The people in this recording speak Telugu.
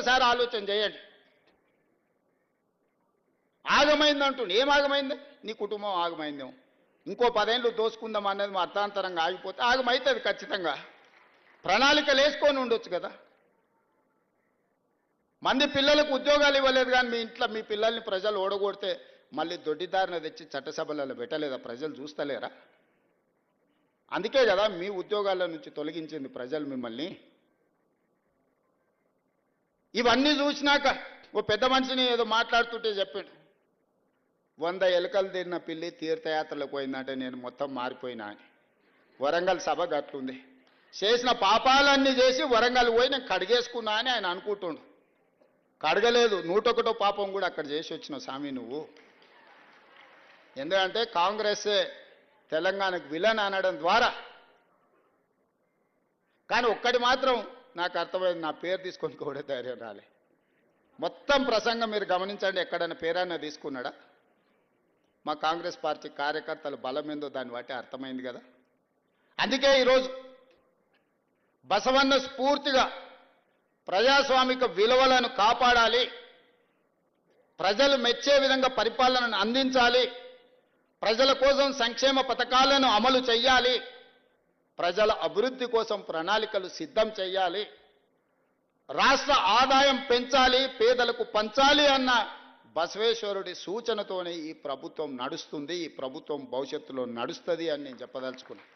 ఒకసారి ఆలోచన చేయండి. ఆగమైంది ఆగమైందంటుండు ఏం ఆగమైంది? నీ కుటుంబం ఆగమైందేమో ఇంకో పదేళ్ళు దోసుకుందాం అనేది మా అర్థాంతరంగా ఆగిపోతే ఆగమవుతుంది ఖచ్చితంగా. ప్రణాళికలు వేసుకొని ఉండొచ్చు కదా. మంది పిల్లలకు ఉద్యోగాలు ఇవ్వలేదు కానీ మీ ఇంట్లో మీ పిల్లల్ని ప్రజలు ఓడగొడితే మళ్ళీ దొడ్డిదారిన తెచ్చి చట్టసభలలో పెట్టలేదా? ప్రజలు చూస్తలేరా? అందుకే కదా మీ ఉద్యోగాల నుంచి తొలగించింది ప్రజలు మిమ్మల్ని. ఇవన్నీ చూసినాక ఓ పెద్ద మనిషిని ఏదో మాట్లాడుతుంటే చెప్పాడు. వంద ఎలుకలు తిన్న పిల్లి తీర్థయాత్రలకు పోయిందంటే నేను మొత్తం మారిపోయినా అని. వరంగల్ సభ గట్లుంది. చేసిన పాపాలన్నీ చేసి వరంగల్ పోయి నేను కడిగేసుకున్నా అని ఆయన అనుకుంటుండు. కడగలేదు. నూటొకటో పాపం కూడా అక్కడ చేసి వచ్చిన స్వామి నువ్వు. ఎందుకంటే కాంగ్రెస్ తెలంగాణకు విలన్ అనడం ద్వారా. కానీ ఒక్కటి మాత్రం నాకు అర్థమైంది నా పేరు తీసుకొని కూడా ధైర్యం రాలే. మొత్తం ప్రసంగం మీరు గమనించండి ఎక్కడైనా పేరైనా తీసుకున్నాడా? మా కాంగ్రెస్ పార్టీ కార్యకర్తల బలం ఏందో దాన్ని బట్టి అర్థమైంది కదా. అందుకే ఈరోజు బసవన్న స్ఫూర్తిగా ప్రజాస్వామిక విలువలను కాపాడాలి ప్రజలు మెచ్చే విధంగా పరిపాలనను అందించాలి ప్రజల కోసం సంక్షేమ పథకాలను అమలు చేయాలి ప్రజల అభివృద్ధి కోసం ప్రణాళికలు సిద్ధం చేయాలి. రాష్ట్ర ఆదాయం పెంచాలి పేదలకు పంచాలి అన్న బసవేశ్వరుడి సూచనతోనే ఈ ప్రభుత్వం నడుస్తుంది ఈ ప్రభుత్వం భవిష్యత్తులో నడుస్తుంది అని నేను చెప్పదలుచుకున్నాను